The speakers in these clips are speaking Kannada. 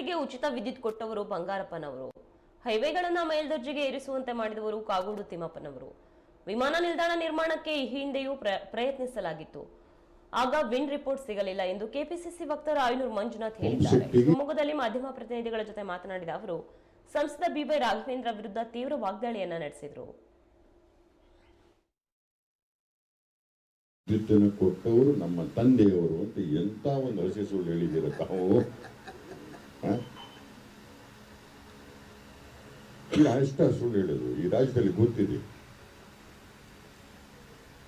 ಮನೆಗಳಿಗೆ ಉಚಿತ ವಿದ್ಯುತ್ ಕೊಟ್ಟವರು ಬಂಗಾರಪ್ಪನವರು. ಹೈವೇಗಳನ್ನ ಮೇಲ್ದರ್ಜೆಗೆ ಏರಿಸುವಂತೆ ಮಾಡಿದವರು ಕಾಗೋಡು ತಿಮ್ಮಪ್ಪನವರು. ವಿಮಾನ ನಿಲ್ದಾಣ ನಿರ್ಮಾಣಕ್ಕೆ ಈ ಹಿಂದೆಯೂ ಪ್ರ- ಪ್ರಯತ್ನಿಸಲಾಗಿತ್ತು. ಆಗ ವಿನ್ ರಿಪೋರ್ಟ್ ಸಿಗಲಿಲ್ಲ ಎಂದು ಕೆಪಿಸಿಸಿ ವಕ್ತಾರ ಆಯನೂರು ಮಂಜುನಾಥ್ ಹೇಳಿದ್ದಾರೆ. ಶಿವಮೊಗ್ಗದಲ್ಲಿ ಮಾಧ್ಯಮ ಪ್ರತಿನಿಧಿಗಳ ಜೊತೆ ಮಾತನಾಡಿದ ಅವರು ಸಂಸದ ಬಿವೈ ರಾಘವೇಂದ್ರ ವಿರುದ್ಧ ತೀವ್ರ ವಾಗ್ದಾಳಿಯನ್ನ ನಡೆಸಿದರು. ಕೊಟ್ಟವರು ನಮ್ಮ ತಂದೆಯವರು ಅಂತ ಎಂತ ಒಂದು ಸುಳ್ಳು ಹೇಳಿದ್ದೀರ ತಾವು ಈ ಅಷ್ಟ ಸುಳ್ಳು ಹೇಳೋದು, ಈ ರಾಜ್ಯದಲ್ಲಿ ಗೊತ್ತಿದೆ.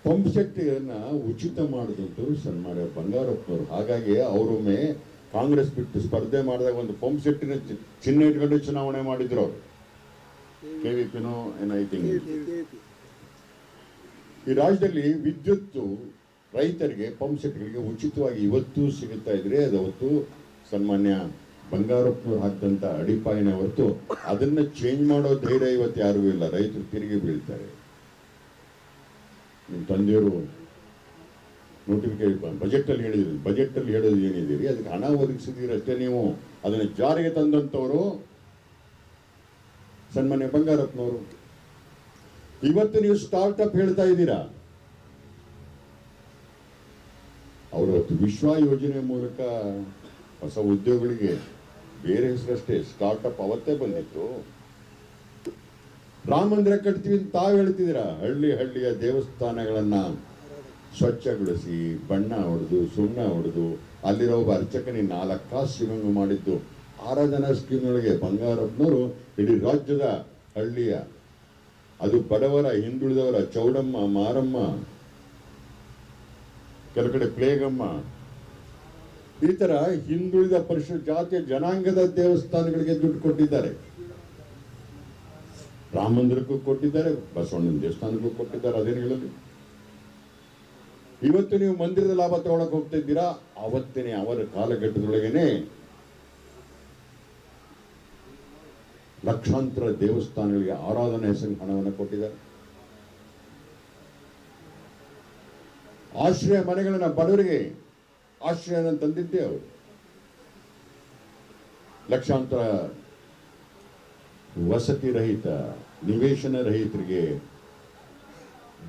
ಪಂಪ್ ಸೆಟ್ನ ಉಚಿತ ಮಾಡಿದಂಥವ್ರು ಸನ್ಮಾನ್ಯ ಬಂಗಾರಪ್ಪನವರು. ಹಾಗಾಗಿ ಅವರೊಮ್ಮೆ ಕಾಂಗ್ರೆಸ್ ಬಿಟ್ಟು ಸ್ಪರ್ಧೆ ಮಾಡಿದಾಗ ಒಂದು ಪಂಪ್ ಸೆಟ್ಟಿನ ಚಿನ್ನ ಇಟ್ಕೊಂಡು ಚುನಾವಣೆ ಮಾಡಿದ್ರು ಅವರು. ಕೆ ವಿ ಪಿನೋ ಏನೋ ಈ ರಾಜ್ಯದಲ್ಲಿ ವಿದ್ಯುತ್ತು ರೈತರಿಗೆ ಪಂಪ್ ಸೆಟ್ಗಳಿಗೆ ಉಚಿತವಾಗಿ ಇವತ್ತು ಸಿಗುತ್ತಾ ಇದ್ರೆ ಅದು ಅವತ್ತು ಸನ್ಮಾನ್ಯ ಬಂಗಾರಪ್ಪನವ್ರು ಹಾಕಿದಂಥ ಅಡಿಪಾಯನ ಹೊರತು ಅದನ್ನ ಚೇಂಜ್ ಮಾಡೋ ಧೈರ್ಯ ಇವತ್ತು ಯಾರಿಗೂ ಇಲ್ಲ. ರೈತರು ತಿರುಗಿ ಬೀಳ್ತಾರೆ. ನಿಮ್ಮ ತಂದೆಯವರು ನೋಟಿಫಿಕೇಶನ್ ಹೇಳಿದ್ರು. ಬಜೆಟಲ್ಲಿ ಹೇಳೋದು ಏನಿದ್ದೀರಿ? ಅದಕ್ಕೆ ಹಣ ಒದಗಿಸಿದಿರಷ್ಟೇ ನೀವು. ಅದನ್ನ ಜಾರಿಗೆ ತಂದಂತವರು ಸನ್ಮಾನ್ಯ ಬಂಗಾರಪ್ಪನವರು. ಇವತ್ತು ನೀವು ಸ್ಟಾರ್ಟ್ಅಪ್ ಹೇಳ್ತಾ ಇದ್ದೀರಾ? ಅವರು ವಿಶ್ವ ಯೋಜನೆ ಮೂಲಕ ಹೊಸ ಉದ್ಯೋಗಗಳಿಗೆ ಬೇರೆ ಹೆಸರಷ್ಟೇ ಸ್ಟಾರ್ಟ್ಅಪ್ ಅವತ್ತೇ ಬಂದಿತ್ತು. ರಾಮ ಮಂದಿರ ಕಟ್ತೀವಿ ಅಂತ ತಾವು ಹೇಳ್ತಿದ್ದೀರಾ. ಹಳ್ಳಿ ಹಳ್ಳಿಯ ದೇವಸ್ಥಾನಗಳನ್ನ ಸ್ವಚ್ಛಗೊಳಿಸಿ, ಬಣ್ಣ ಹೊಡೆದು, ಸುಣ್ಣ ಹೊಡೆದು, ಅಲ್ಲಿರೋ ಒಬ್ಬ ಅರ್ಚಕನಿಗೆ ನಾಲ್ಕು ಕಾಸು ಮಾಡಿದ್ದು. ಆರಾಧನಾ ಸ್ಕೀಮ್ನೊಳಗೆ ಬಂಗಾರಪ್ಪನವರು ಇಡೀ ರಾಜ್ಯದ ಹಳ್ಳಿಯ, ಅದು ಬಡವರ, ಹಿಂದುಳಿದವರ, ಚೌಡಮ್ಮ, ಮಾರಮ್ಮ ಕೆಲವು ಕಡೆ ಪ್ಲೇಗಮ್ಮ ಈ ತರ ಹಿಂದುಳಿದ ಪರಿಶು ಜಾತಿಯ ಜನಾಂಗದ ದೇವಸ್ಥಾನಗಳಿಗೆ ದುಡ್ಡು ಕೊಟ್ಟಿದ್ದಾರೆ. ರಾಮ ಮಂದಿರಕ್ಕೂ ಕೊಟ್ಟಿದ್ದಾರೆ, ಬಸವಣ್ಣನ ದೇವಸ್ಥಾನಕ್ಕೂ ಕೊಟ್ಟಿದ್ದಾರೆ ಅದೇನು ಹೇಳಲಿ ಇವತ್ತು ನೀವು ಮಂದಿರದ ಲಾಭ ತಗೊಳಕ್ ಹೋಗ್ತಾ ಇದ್ದೀರಾ? ಅವತ್ತೇನೆ ಅವರ ಕಾಲಘಟ್ಟದೊಳಗೇನೆ ಲಕ್ಷಾಂತರ ದೇವಸ್ಥಾನಗಳಿಗೆ ಆರಾಧನೆ ಹೆಸರು ಹಣವನ್ನು ಕೊಟ್ಟಿದ್ದಾರೆ. ಆಶ್ರಯ ಮನೆಗಳನ್ನ ಬಡವರಿಗೆ ಆಶ್ರಯನ ತಂದಿದ್ದೆ ಅವರು. ಲಕ್ಷಾಂತರ ವಸತಿ ರಹಿತ, ನಿವೇಶನ ರಹಿತರಿಗೆ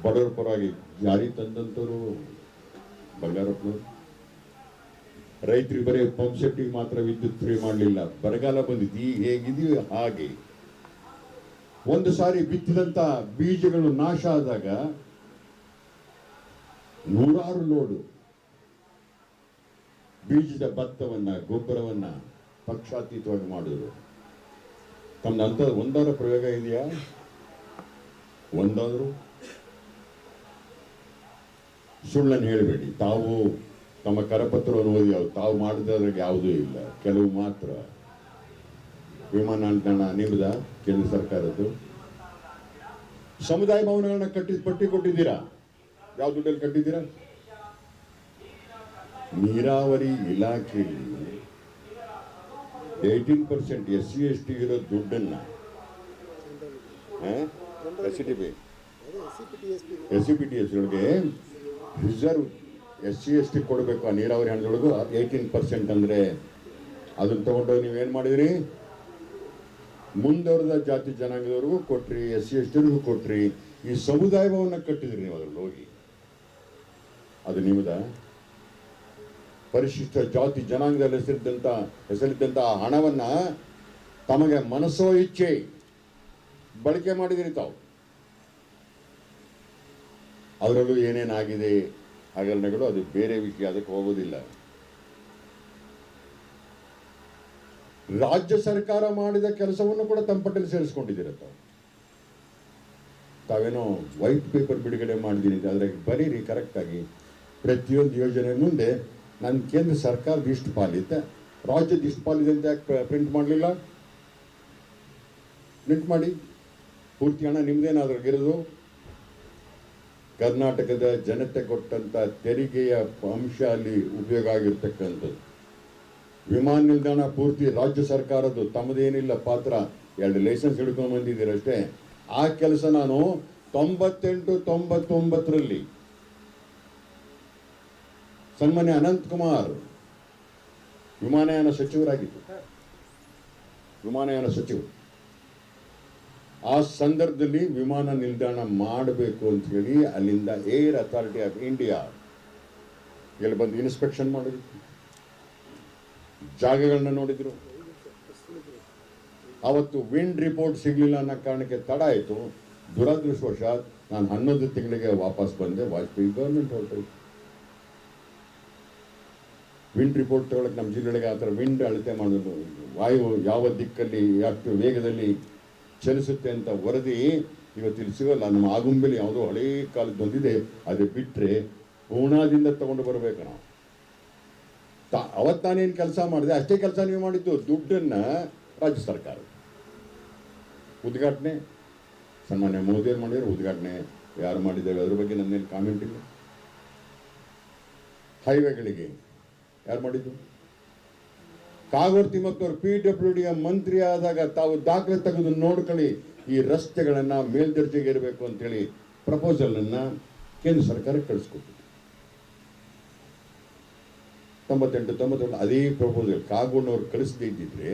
ಬಡವರ ಪರವಾಗಿ ಜಾರಿ ತಂದಂತವರು ಬಂಗಾರಪ್ಪನವರು. ರೈತರಿಗೆ ಬರೀ ಪಂಪ್ ಸೆಟ್ಟಿಗೆ ಮಾತ್ರ ವಿದ್ಯುತ್ ಫ್ರೀ ಮಾಡಲಿಲ್ಲ. ಬರಗಾಲ ಬಂದಿದ್ದು ಈಗ ಹೇಗಿದೆಯೋ ಹಾಗೆ. ಒಂದು ಸಾರಿ ಬಿತ್ತಿದಂತ ಬೀಜಗಳು ನಾಶ ಆದಾಗ ನೂರಾರು ಲೋಡು ಬೀಜದ ಭತ್ತವನ್ನ, ಗೊಬ್ಬರವನ್ನ ಪಕ್ಷಾತೀತವಾಗಿ ಮಾಡಿದ್ರು. ತಮ್ಮ ಅಂತ ಒಂದಾರ ಪ್ರಯೋಗ ಇದೆಯಾ? ಒಂದಾದರೂ? ಸುಳ್ಳನ್ನು ಹೇಳಬೇಡಿ. ತಾವು ತಮ್ಮ ಕರಪತ್ರವನ್ನು ಓದಿ ತಾವು ಮಾಡಿದ್ರಾಗ ಯಾವುದೂ ಇಲ್ಲ. ಕೆಲವು ಮಾತ್ರ. ವಿಮಾನ ನಿಲ್ದಾಣ ನಿಮ್ದ ಕೇಂದ್ರ ಸರ್ಕಾರದ್ದು. ಸಮುದಾಯ ಭವನಗಳನ್ನ ಕಟ್ಟಿ ಪಟ್ಟಿ ಕೊಟ್ಟಿದ್ದೀರಾ ಯಾವ ದುಡ್ಡಲ್ಲಿ ಕಟ್ಟಿದ್ದೀರಾ? ನೀರಾವರಿ ಇಲಾಖೆಯಲ್ಲಿ eighteen percent S C S T ಇರೋ ದುಡ್ಡನ್ನು S C T B S C P T S ಒಳಗೆ reserve S C S T ಕೊಡಬೇಕು ಆ ನೀರಾವರಿ ಹಣದೊಳಗೂ ಏಯ್ಟೀನ್ ಪರ್ಸೆಂಟ್ ಅಂದರೆ ಅದನ್ನು ತಗೊಂಡೋಗಿ ನೀವೇನು ಮಾಡಿದ್ರಿ? ಮುಂದುವರೆದ ಜಾತಿ ಜನಾಂಗದವ್ರಿಗೂ ಕೊಟ್ರಿ ಎಸ್ ಸಿ ಎಸ್ ಟಿಗೂ ಕೊಟ್ರಿ, ಈ ಸಮುದಾಯವನ್ನು ಕಟ್ಟಿದ್ರಿ ನೀವು ಅದ್ರಲ್ಲಿ ಹೋಗಿ. ಅದು ನಿಮ್ಮದ ಪರಿಶಿಷ್ಟ ಜಾತಿ ಜನಾಂಗದಲ್ಲಿ ಹೆಸರಿದ್ದಂಥ ಹೆಸರಿದ್ದಂಥ ಆ ಹಣವನ್ನ ತಮಗೆ ಮನಸ್ಸೋ ಇಚ್ಛೆ ಬಳಕೆ ಮಾಡಿದಿರಿ ತಾವು. ಅದರಲ್ಲೂ ಏನೇನಾಗಿದೆ ಹಗರಣಗಳು ಅದು ಬೇರೆ ವಿಷಯ, ಅದಕ್ಕೆ ಹೋಗೋದಿಲ್ಲ. ರಾಜ್ಯ ಸರ್ಕಾರ ಮಾಡಿದ ಕೆಲಸವನ್ನು ಕೂಡ ತಮ್ಮ ಪಟ್ಟಲ್ಲಿ ಸೇರಿಸ್ಕೊಂಡಿದ್ದೀರ ತಾವು ತಾವೇನೋ ವೈಟ್ ಪೇಪರ್ ಬಿಡುಗಡೆ ಮಾಡಿದ್ದೀನಿ ಅದರಾಗಿ ಬರೀರಿ, ಕರೆಕ್ಟಾಗಿ. ಪ್ರತಿಯೊಂದು ಯೋಜನೆ ಮುಂದೆ ನನ್ನ ಕೇಂದ್ರ ಸರ್ಕಾರದ ಇಷ್ಟು ಪಾಲಿದೆ ರಾಜ್ಯದ ಇಷ್ಟು ಪಾಲಿದೆ ಅಂತ ಯಾಕೆ ಪ್ರಿಂಟ್ ಮಾಡಲಿಲ್ಲ? ಪ್ರಿಂಟ್ ಮಾಡಿ. ಪೂರ್ತಿ ಹಣ ನಿಮ್ದೇನಾದ್ರಾಗಿರೋದು ಕರ್ನಾಟಕದ ಜನತೆ ಕೊಟ್ಟಂತ ತೆರಿಗೆಯ ಅಂಶ ಅಲ್ಲಿ ಉಪಯೋಗ ಆಗಿರ್ತಕ್ಕಂಥದ್ದು. ವಿಮಾನ ನಿಲ್ದಾಣ ಪೂರ್ತಿ ರಾಜ್ಯ ಸರ್ಕಾರದ್ದು. ತಮ್ಮದೇನಿಲ್ಲ ಪಾತ್ರ. ಎರಡು ಲೈಸೆನ್ಸ್ ಹಿಡ್ಕೊಂಡು ಬಂದಿದ್ದೀರಷ್ಟೇ. ಆ ಕೆಲಸ ನಾನು ತೊಂಬತ್ತೆಂಟು ತೊಂಬತ್ತೊಂಬತ್ತರಲ್ಲಿ ಸನ್ಮಾನ್ಯ ಅನಂತ್ ಕುಮಾರ್ ವಿಮಾನಯಾನ ಸಚಿವರಾಗಿದ್ದರು. ವಿಮಾನಯಾನ ಸಚಿವರು ಆ ಸಂದರ್ಭದಲ್ಲಿ ವಿಮಾನ ನಿಲ್ದಾಣ ಮಾಡಬೇಕು ಅಂತ ಹೇಳಿ ಅಲ್ಲಿಂದ ಏರ್ ಅಥಾರಿಟಿ ಆಫ್ ಇಂಡಿಯಾ ಎಲ್ಲಿ ಬಂದು ಇನ್ಸ್ಪೆಕ್ಷನ್ ಮಾಡಿದ್ರು. ಜಾಗಗಳನ್ನ ನೋಡಿದ್ರು. ಅವತ್ತು ವಿಂಡ್ ರಿಪೋರ್ಟ್ ಸಿಗಲಿಲ್ಲ ಅನ್ನೋ ಕಾರಣಕ್ಕೆ ತಡ ಆಯಿತು. ದುರದೃಷ್ಟವಶಾತ್ ನಾನು ಹನ್ನೊಂದು ತಿಂಗಳಿಗೆ ವಾಪಸ್ ಬಂದೆ. ವಾಜಪೇಯಿ ಗೌರ್ಮೆಂಟ್ ಹೊರಟು ವಿಂಡ್ ರಿಪೋರ್ಟ್ ತಗೊಳಕ್ಕೆ ನಮ್ಮ ಜಿಲ್ಲೆಗಳಿಗೆ ಆ ಥರ ವಿಂಡ್ ಅಳತೆ ಮಾಡೋದು ವಾಯು ಯಾವ ದಿಕ್ಕಲ್ಲಿ ಯಾಕೆ ವೇಗದಲ್ಲಿ ಚಲಿಸುತ್ತೆ ಅಂತ ವರದಿ ಇವತ್ತು ಸಿಗೋ ಸಿಗೋಲ್ಲ ನಮ್ಮ ಆಗುಂಬೆಲಿ ಯಾವುದೋ ಹಳೆ ಕಾಲದ ಬಂದಿದೆ ಅದು ಬಿಟ್ಟರೆ ಪೂನಾದಿಂದ ತಗೊಂಡು ಬರಬೇಕು ನಾವು. ತಾ, ಅವತ್ತು ನಾನೇನು ಕೆಲಸ ಮಾಡಿದೆ, ಅಷ್ಟೇ ಕೆಲಸ ನೀವು ಮಾಡಿದ್ದು, ದುಡ್ಡನ್ನು ರಾಜ್ಯ ಸರ್ಕಾರ. ಉದ್ಘಾಟನೆ. ಸನ್ಮಾನ್ಯ ಏನು ಮಾಡಿದ್ರು ಉದ್ಘಾಟನೆ ಯಾರು ಮಾಡಿದ್ದೇವೆ ಅದ್ರ ಬಗ್ಗೆ ನನ್ನೇನು ಕಾಮೆಂಟ್ ಇಲ್ಲ. ಹೈವೇಗಳಿಗೆ ಯಾರು ಮಾಡಿದ್ದು? ಕಾಗೋಡು ತಿಮ್ಮಕ್ಕವ್ರು ಪಿ ಡಬ್ಲ್ಯೂ ಡಿಯ ಮಂತ್ರಿ ಆದಾಗ ತಾವು ದಾಖಲೆ ತೆಗೆದು ನೋಡ್ಕೊಳ್ಳಿ ಈ ರಸ್ತೆಗಳನ್ನು ಮೇಲ್ದರ್ಜೆಗೆ ಇರಬೇಕು ಅಂತೇಳಿ ಪ್ರಪೋಸಲನ್ನು ಕೇಂದ್ರ ಸರ್ಕಾರಕ್ಕೆ ಕಳಿಸ್ಕೊಟ್ಟಿದೆ. ತೊಂಬತ್ತೆಂಟು ತೊಂಬತ್ತೊಂದು ಅದೇ ಪ್ರಪೋಸಲ್ ಕಾಗೋಡ್ನವ್ರು ಕಳಿಸದೇ ಇದ್ದಿದ್ರೆ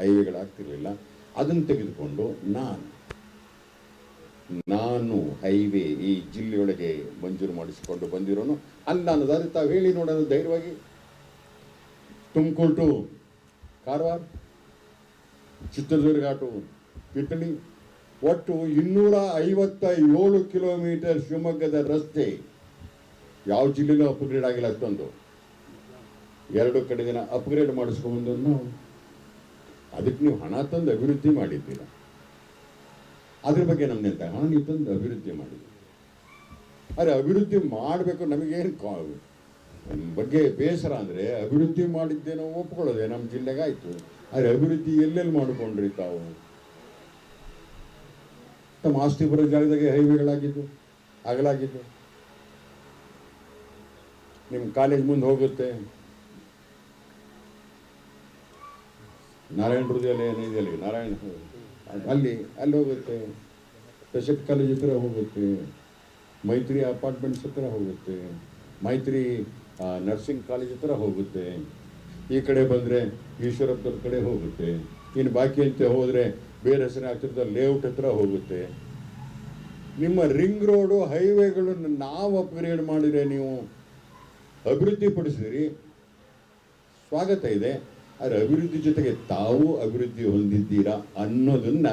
ಹೈವೇಗಳಾಗ್ತಿರ್ಲಿಲ್ಲ. ಅದನ್ನು ತೆಗೆದುಕೊಂಡು ನಾನು ನಾನು ಹೈವೇ ಈ ಜಿಲ್ಲೆಯೊಳಗೆ ಮಂಜೂರು ಮಾಡಿಸಿಕೊಂಡು ಬಂದಿರೋನು. ಅಲ್ಲ ಅನ್ನೋದಾದ್ರೆ ತಾವು ಹೇಳಿ ನೋಡೋಣ ಧೈರ್ಯವಾಗಿ. Tumakuru to Karwar Chitradurga to Italy ಒಟ್ಟು ಇನ್ನೂರ ಐವತ್ತ ಏಳು ಕಿಲೋಮೀಟರ್ ಶಿವಮೊಗ್ಗದ ರಸ್ತೆ ಯಾವ ಜಿಲ್ಲೆನೂ ಅಪ್ಗ್ರೇಡ್ ಆಗಿಲ್ಲ ಅಷ್ಟೊಂದು. ಎರಡು ಕಡೆ ದಿನ ಅಪ್ಗ್ರೇಡ್ ಮಾಡಿಸ್ಕೊಂಬಂದು ನಾವು. ಅದಕ್ಕೆ ನೀವು ಹಣ ತಂದು ಅಭಿವೃದ್ಧಿ ಮಾಡಿದ್ದೀರ? ಅದ್ರ ಬಗ್ಗೆ ನಮ್ದೆಂತ ಹಣ ನೀವು ತಂದು ಅಭಿವೃದ್ಧಿ ಮಾಡಿದ್ದೀರಿ? ಆದರೆ ಅಭಿವೃದ್ಧಿ ಮಾಡಬೇಕು ನಮಗೇನು ಬಗ್ಗೆ ಬೇಸರ ಅಂದರೆ ಅಭಿವೃದ್ಧಿ ಮಾಡಿದ್ದೇನೋ ಒಪ್ಕೊಳ್ಳೋದೆ ನಮ್ಮ ಜಿಲ್ಲೆಗಾಯ್ತು. ಆದರೆ ಅಭಿವೃದ್ಧಿ ಎಲ್ಲೆಲ್ಲಿ ಮಾಡಿಕೊಂಡ್ರಿ ತಾವು? ತಮ್ಮ ಆಸ್ತಿ ಬರೋ ಜಾಗದಾಗೆ ಹೈವೇಗಳಾಗಿದ್ದು, ಅಗಲಾಗಿದ್ದು. ನಿಮ್ಮ ಕಾಲೇಜ್ ಮುಂದೆ ಹೋಗುತ್ತೆ. ನಾರಾಯಣ ಹೃದಯಲ್ಲಿ ಏನಿದೆಯಲ್ಲ ನಾರಾಯಣ ಅಲ್ಲಿ ಅಲ್ಲಿ ಹೋಗುತ್ತೆ. ಸ್ಪೆಷಲ್ ಕಾಲೇಜ್ ಹತ್ರ ಹೋಗುತ್ತೆ. ಮೈತ್ರಿ ಅಪಾರ್ಟ್ಮೆಂಟ್ಸ್ ಹತ್ರ ಹೋಗುತ್ತೆ. ಮೈತ್ರಿ ನರ್ಸಿಂಗ್ ಕಾಲೇಜ್ ಹತ್ರ ಹೋಗುತ್ತೆ. ಈ ಕಡೆ ಬಂದರೆ ಈಶ್ವರಪ್ಪನ ಕಡೆ ಹೋಗುತ್ತೆ. ಇನ್ನು ಬಾಕಿ ಅಂತ ಹೋದರೆ ಬೇರೆ ಹೆಸರು ಲೇಔಟ್ ಹತ್ರ ಹೋಗುತ್ತೆ. ನಿಮ್ಮ ರಿಂಗ್ ರೋಡು ಹೈವೇಗಳನ್ನು ನಾವು ಅಪ್ಗ್ರೇಡ್ ಮಾಡಿದರೆ ನೀವು ಅಭಿವೃದ್ಧಿ ಪಡಿಸಿದ್ರಿ. ಸ್ವಾಗತ ಇದೆ. ಆದರೆ ಅಭಿವೃದ್ಧಿ ಜೊತೆಗೆ ತಾವು ಅಭಿವೃದ್ಧಿ ಹೊಂದಿದ್ದೀರಾ ಅನ್ನೋದನ್ನ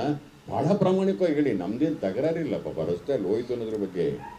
ಬಹಳ ಪ್ರಾಮಾಣಿಕವಾಗಿ ಹೇಳಿ. ನಮ್ದೇನು ತಗರಾರಿಲ್ಲಪ್ಪ. ರಸ್ತೆಯಲ್ಲಿ ಹೋಯ್ತು ಅನ್ನೋದ್ರ ಬಗ್ಗೆ.